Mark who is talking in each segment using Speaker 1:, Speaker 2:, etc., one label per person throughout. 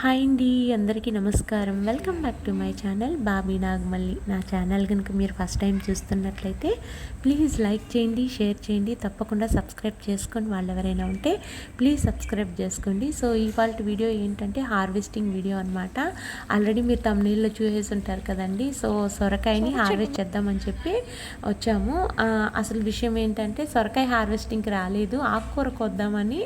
Speaker 1: Hi అండి అందరికీ నమస్కారం. Welcome back to my channel Bobby Nagamalli. నా ఛానల్ కనుక మీరు ఫస్ట్ టైం చూస్తున్నట్లయితే ప్లీజ్ లైక్ చేయండి షేర్ చేయండి తప్పకుండా సబ్స్క్రైబ్ చేసుకొని వాళ్ళు ఎవరైనా ఉంటే ప్లీజ్ సబ్స్క్రైబ్ చేసుకోండి. సో ఇవాళ వీడియో ఏంటంటే హార్వెస్టింగ్ వీడియో అనమాట ఆల్రెడీ మీరు తమిళలో చూసేసి ఉంటారు కదండి. సో సొరకాయని హార్వెస్ట్ చేద్దామని చెప్పి వచ్చాము. అసలు విషయం ఏంటంటే సొరకాయ హార్వెస్టింగ్కి రాలేదు. ఆకుకూర కొద్దామని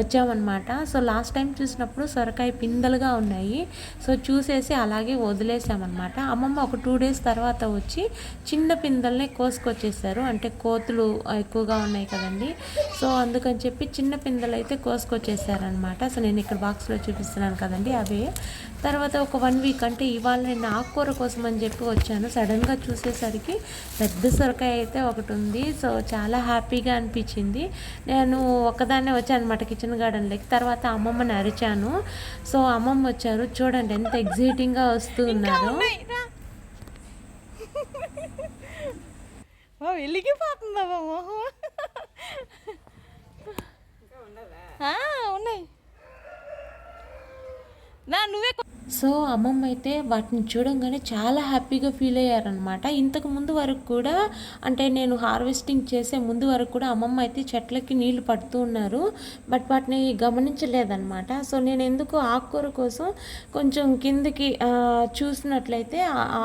Speaker 1: వచ్చామన్నమాట. సో లాస్ట్ టైం చూసినప్పుడు సొరకాయ పిందలు పిందలుగా ఉన్నాయి. సో చూసేసి అలాగే వదిలేసామన్నమాట. అమ్మమ్మ ఒక టూ డేస్ తర్వాత వచ్చి చిన్న పిందల్ని కోసుకొచ్చేసారు. అంటే కోతులు ఎక్కువగా ఉన్నాయి కదండి. సో అందుకని చెప్పి చిన్న పిందలు అయితే కోసుకొచ్చేసారనమాట సో నేను ఇక్కడ బాక్స్లో చూపిస్తున్నాను కదండి అవే. తర్వాత ఒక వన్ వీక్ అంటే ఇవాళ నేను ఆకుకూర కోసం అని చెప్పి వచ్చాను. సడన్గా చూసేసరికి పెద్ద సొరకాయ అయితే ఒకటి ఉంది. సో చాలా హ్యాపీగా అనిపించింది. నేను ఒకదాన్నే వచ్చాను అనమాట కిచెన్ గార్డెన్లోకి. తర్వాత అమ్మమ్మని అరిచాను. సో అమ్మమ్మ వచ్చారు. చూడండి ఎంత ఎగ్జైటింగ్గా వస్తూ ఉన్నారు.
Speaker 2: వెలిగిపోతుందా ఉన్నాయి. నా నువ్వే
Speaker 1: సో అమ్మమ్మ అయితే వాటిని చూడంగానే చాలా హ్యాపీగా ఫీల్ అయ్యారనమాట ఇంతకు ముందు వరకు కూడా అంటే నేను హార్వెస్టింగ్ చేసే ముందు వరకు కూడా అమ్మమ్మ అయితే చెట్లకి నీళ్ళు పడుతూ ఉన్నారు. బట్ వాటిని గమనించలేదన్నమాట. సో నేను ఎందుకు ఆకుకూర కోసం కొంచెం కిందకి చూసినట్లయితే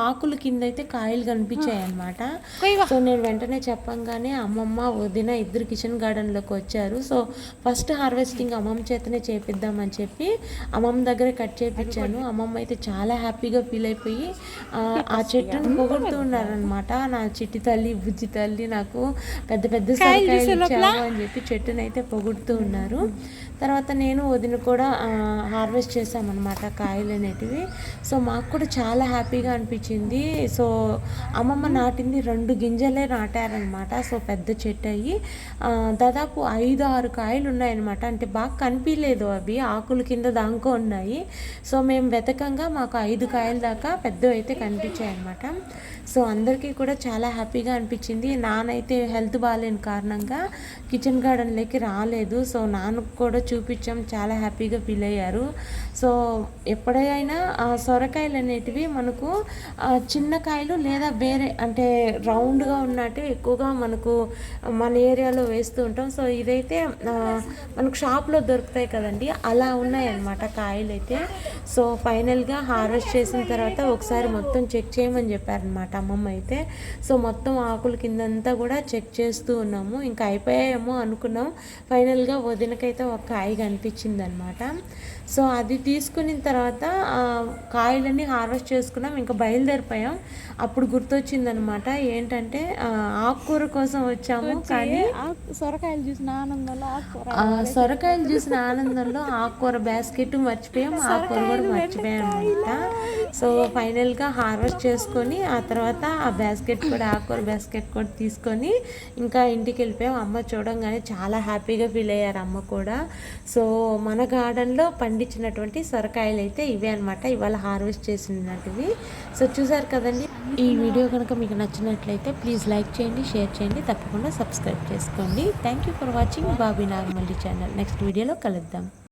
Speaker 1: ఆకుల కింద అయితే కాయలు కనిపించాయి అనమాట సో నేను వెంటనే చెప్పంగానే అమ్మమ్మ వదిన ఇద్దరు కిచెన్ గార్డెన్లోకి వచ్చారు. సో ఫస్ట్ హార్వెస్టింగ్ అమ్మమ్మ చేతనే చేపిద్దామని చెప్పి అమ్మమ్మ దగ్గర కట్ చేపించాను అమ్మమ్మ అయితే చాలా హ్యాపీగా ఫీల్ అయిపోయి ఆ చెట్టును పొగుడుతూ ఉన్నారనమాట నా చిట్టి తల్లి బుజ్జి తల్లి నాకు పెద్ద పెద్ద సరికాయలు ఇచ్చావు అని చెప్పి చెట్టును అయితే పొగుడుతూ ఉన్నారు. తర్వాత నేను వదిన కూడా హార్వెస్ట్ చేసామన్నమాట కాయలు అనేటివి. సో మాకు కూడా చాలా హ్యాపీగా అనిపించింది. సో అమ్మమ్మ నాటింది రెండు గింజలే నాటారనమాట సో పెద్ద చెట్టు అయ్యి దాదాపు ఐదు ఆరు కాయలు ఉన్నాయన్నమాట. అంటే బాగా కనిపించలేదు అవి. ఆకుల కింద దాంకో ఉన్నాయి. సో మేము వెతకంగా మాకు ఐదు కాయల దాకా పెద్దవి అయితే కనిపించాయి అనమాట సో అందరికీ కూడా చాలా హ్యాపీగా అనిపించింది. నానైతే హెల్త్ బాగాలేని కారణంగా కిచెన్ గార్డెన్లోకి రాలేదు. సో నాన్నకు కూడా చూపించాం చాలా హ్యాపీగా ఫీల్ అయ్యారు. సో ఎప్పుడైనా సొరకాయలు అనేటివి మనకు చిన్న కాయలు లేదా వేరే అంటే రౌండ్గా ఉన్నట్టు ఎక్కువగా మనకు మన ఏరియాలో వేస్తూ ఉంటాం. సో ఇదైతే మనకు షాప్లో దొరుకుతాయి కదండి. అలా ఉన్నాయన్నమాట కాయలు అయితే సో ఫైనల్గా హార్వెస్ట్ చేసిన తర్వాత ఒకసారి మొత్తం చెక్ చేయమని చెప్పారనమాట అమ్మమ్మ అయితే. సో మొత్తం ఆకుల కిందంతా కూడా చెక్ చేస్తూ ఉన్నాము. ఇంకా అయిపోయాయేమో అనుకున్నాం. ఫైనల్గా వదినకైతే ఒక కాయ కనిపించింది అనమాట సో అది తీసుకున్న తర్వాత కాయలన్నీ హార్వెస్ట్ చేసుకున్నాం ఇంకా బయలుదేరిపోయాం. అప్పుడు గుర్తొచ్చిందనమాట ఏంటంటే ఆకుకూర కోసం వచ్చాము కానీ
Speaker 2: సొరకాయలు చూసిన ఆనందంలో
Speaker 1: సొరకాయలు చూసిన ఆనందంలో ఆకుకూర బాస్కెట్ మర్చిపోయాం ఆకుకూర కూడా మర్చిపోయాం అనమాట. సో ఫైనల్గా హార్వెస్ట్ చేసుకొని ఆ తర్వాత ఆ బాస్కెట్ కూడా ఆకుకూర బాస్కెట్ కూడా తీసుకొని ఇంకా ఇంటికి వెళ్ళిపోయాం. అమ్మ చూడంగానే చాలా హ్యాపీగా ఫీల్ అయ్యారు అమ్మ కూడా. సో మన గార్డెన్లో పండించినటువంటి సొరకాయలు అయితే ఇవే అనమాట. ఇవాళ హార్వెస్ట్ చేసినటువంటివి. సో చూసారు కదండి ఈ వీడియో కనుక మీకు నచ్చినట్లయితే ప్లీజ్ లైక్ చేయండి షేర్ చేయండి తప్పకుండా సబ్స్క్రైబ్ చేసుకోండి. Thank you for watching Bobby Nagamalli channel. Next వీడియోలో కలుద్దాం.